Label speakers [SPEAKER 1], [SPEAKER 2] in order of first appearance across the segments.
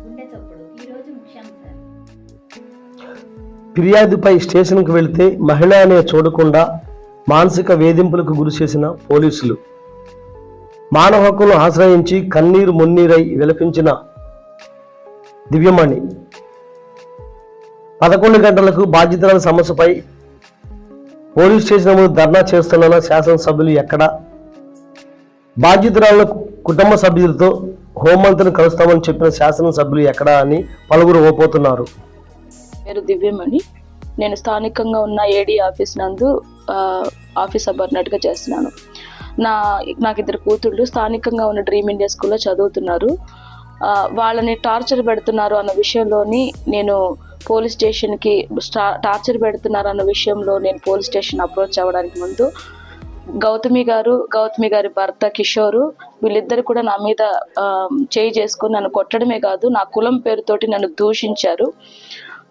[SPEAKER 1] గుండె చప్పుడు. ఈరోజు ముఖ్యాంశాలు
[SPEAKER 2] ఫిర్యాదుపై స్టేషన్కు వెళితే మహిళ అనే చూడకుండా మానసిక వేధింపులకు గురి చేసిన పోలీసులు. మానవ హక్కును ఆశ్రయించి కన్నీరు మున్నీరై విలపించిన దివ్యమణి. పదకొండు గంటలకు బాధ్యతల సమస్యపై పోలీస్ స్టేషన్ ముందు ధర్నా చేస్తున్న శాసనసభ్యులు ఎక్కడ? బాధ్యతరాల కుటుంబ సభ్యులతో హోంమంత్రిని కలుస్తామని చెప్పిన శాసనసభ్యులు ఎక్కడ అని పలువురు ఓపోతున్నారు
[SPEAKER 3] పేరు దివ్యమణి. నేను స్థానికంగా ఉన్న ఏడీ ఆఫీస్ నందు ఆఫీస్ సబార్డినేట్గా చేస్తున్నాను. నా నాకు ఇద్దరు కూతుళ్ళు స్థానికంగా ఉన్న డ్రీమ్ ఇండియా స్కూల్లో చదువుతున్నారు. వాళ్ళని టార్చర్ పెడుతున్నారు అన్న విషయంలోని నేను పోలీస్ స్టేషన్కి స్టా- టార్చర్ పెడుతున్నారు అన్న విషయంలో నేను పోలీస్ స్టేషన్ అప్రోచ్ అవ్వడానికి ముందు గౌతమి గారు గౌతమి గారి భర్త కిషోరు వీళ్ళిద్దరు కూడా నా మీద చేయి చేసుకుని నన్ను కొట్టడమే కాదు నా కులం పేరుతోటి నన్ను దూషించారు.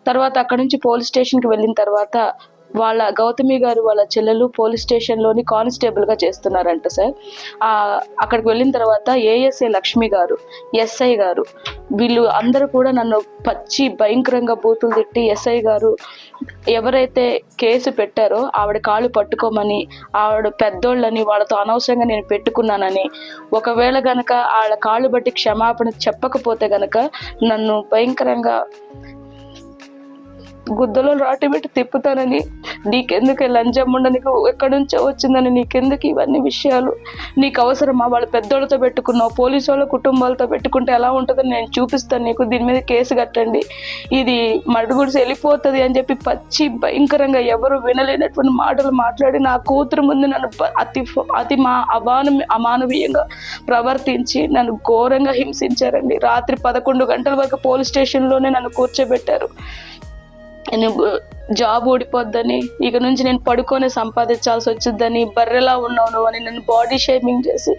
[SPEAKER 3] తర్వాత అక్కడ నుంచి పోలీస్ స్టేషన్కి వెళ్ళిన తర్వాత వాళ్ళ గౌతమి గారు వాళ్ళ చెల్లెలు పోలీస్ స్టేషన్లోని కానిస్టేబుల్గా చేస్తున్నారంట సార్. అక్కడికి వెళ్ళిన తర్వాత ఏఎస్ఐ లక్ష్మి గారు ఎస్ఐ గారు వీళ్ళు అందరూ కూడా నన్ను పచ్చి భయంకరంగా బూతులు తిట్టి ఎస్ఐ గారు ఎవరైతే కేసు పెట్టారో ఆవిడ కాళ్ళు పట్టుకోమని ఆవిడ పెద్దోళ్ళని వాళ్ళతో అనవసరంగా నేను పెట్టుకున్నానని ఒకవేళ గనక వాళ్ళ కాళ్ళు బట్టి క్షమాపణ చెప్పకపోతే గనక నన్ను భయంకరంగా గుద్దలో రాటి పెట్టి తిప్పుతానని నీకెందుకు లంచం ఉండ నీకు ఎక్కడి నుంచో వచ్చిందని నీకెందుకు ఇవన్నీ విషయాలు? నీకు అవసరమా? వాళ్ళు పెద్దోళ్ళతో పెట్టుకున్నావు పోలీసు వాళ్ళ కుటుంబాలతో పెట్టుకుంటే ఎలా ఉంటుందని నేను చూపిస్తాను నీకు. దీని మీద కేసు కట్టండి. ఇది మడుగుడిసి వెళ్ళిపోతుంది అని చెప్పి పచ్చి భయంకరంగా ఎవరు వినలేనటువంటి మాటలు మాట్లాడి నా కూతురు ముందు నన్ను అతి అతి మా అమాన అమానవీయంగా ప్రవర్తించి నన్ను ఘోరంగా హింసించారండి. రాత్రి పదకొండు గంటల వరకు పోలీస్ స్టేషన్లోనే నన్ను కూర్చోబెట్టారు. నేను జాబ్ ఊడిపోద్దని ఇక నుంచి నేను పడుకొని సంపాదించాల్సి వచ్చిందని బర్రెలా ఉన్నావు నువ్వు అని నన్ను బాడీ షేమింగ్ చేసి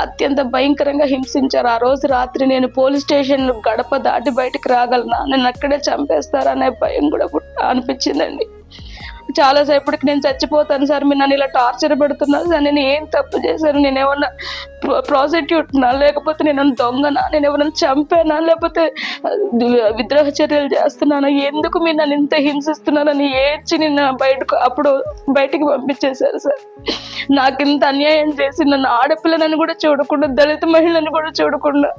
[SPEAKER 3] అత్యంత భయంకరంగా హింసించారు. ఆ రోజు రాత్రి నేను పోలీస్ స్టేషన్ గడప దాటి బయటకు రాగలనా? నన్ను అక్కడే చంపేస్తారనే భయం కూడా అనిపించిందండి. చాలా సేపటికి నేను చచ్చిపోతాను సార్. మీరు నన్ను ఇలా టార్చర్ పెడుతున్నారు సార్. నేను ఏం తప్పు చేశాను? నేను ఏమన్నా ప్రాసిక్యూట్నా? లేకపోతే నేను దొంగనా? నేను ఎవరైనా చంపానా? లేకపోతే విద్రోహ చర్యలు చేస్తున్నానా? ఎందుకు మీరు నన్ను ఇంత హింసిస్తున్నారని ఏడ్చి నిన్న బయటకు అప్పుడు బయటికి పంపించేశారు సార్. నాకు ఇంత అన్యాయం చేసి నన్ను ఆడపిల్లనని కూడా చూడకుండా దళిత మహిళని కూడా చూడకుండా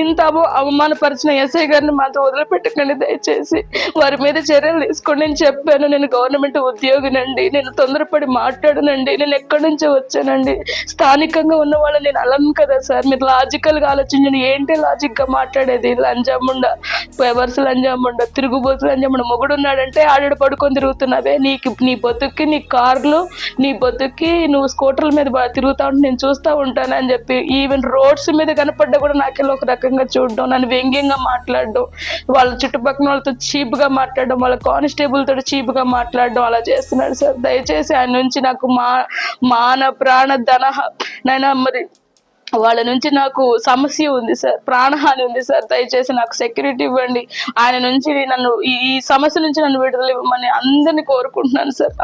[SPEAKER 3] ఇంత అవమానపరిచిన ఎస్ఐ గారిని మాతో వదిలిపెట్టకండి దయచేసి. వారి మీద చర్యలు తీసుకోండి. నేను చెప్పాను నేను గవర్నమెంట్ ఉద్యోగినండి. నేను తొందరపడి మాట్లాడనండి. నేను ఎక్కడి నుంచో వచ్చానండి. స్థానికంగా ఉన్న వాళ్ళని నేను అలం కదా సార్. మీరు లాజికల్గా ఆలోచించండి ఏంటి లాజిక్గా మాట్లాడేది? లంజాముండ ఎవర్స్ లంజాముండ తిరుగుబోతు లంజాముండ. మొగుడు ఉన్నాడంటే ఆడ పడుకొని తిరుగుతున్నావే. నీకు నీ బతుక్కి నీ కార్లు నీ బతుక్కి నువ్వు స్కూటర్ల మీద తిరుగుతా ఉంటే నేను చూస్తూ ఉంటాను అని చెప్పి ఈవెన్ రోడ్స్ మీద కనపడ్డా కూడా నాకెళ్ళి ఒక రకంగా చూడడం నన్ను వ్యంగ్యంగా మాట్లాడడం వాళ్ళ చుట్టుపక్కల వాళ్ళతో చీప్గా మాట్లాడడం వాళ్ళ కానిస్టేబుల్ తోటి చీప్గా మాట్లాడడం అలా చేస్తున్నాడు సార్. దయచేసి ఆయన నుంచి నాకు మా మాన ప్రాణ ధన నైనా మరి వాళ్ళ నుంచి నాకు సమస్య ఉంది సార్. ప్రాణహాని ఉంది సార్. దయచేసి నాకు సెక్యూరిటీ ఇవ్వండి. ఆయన నుంచి నన్ను ఈ సమస్య నుంచి నన్ను విడుదల ఇవ్వమని అందరినీ కోరుకుంటున్నాను సార్.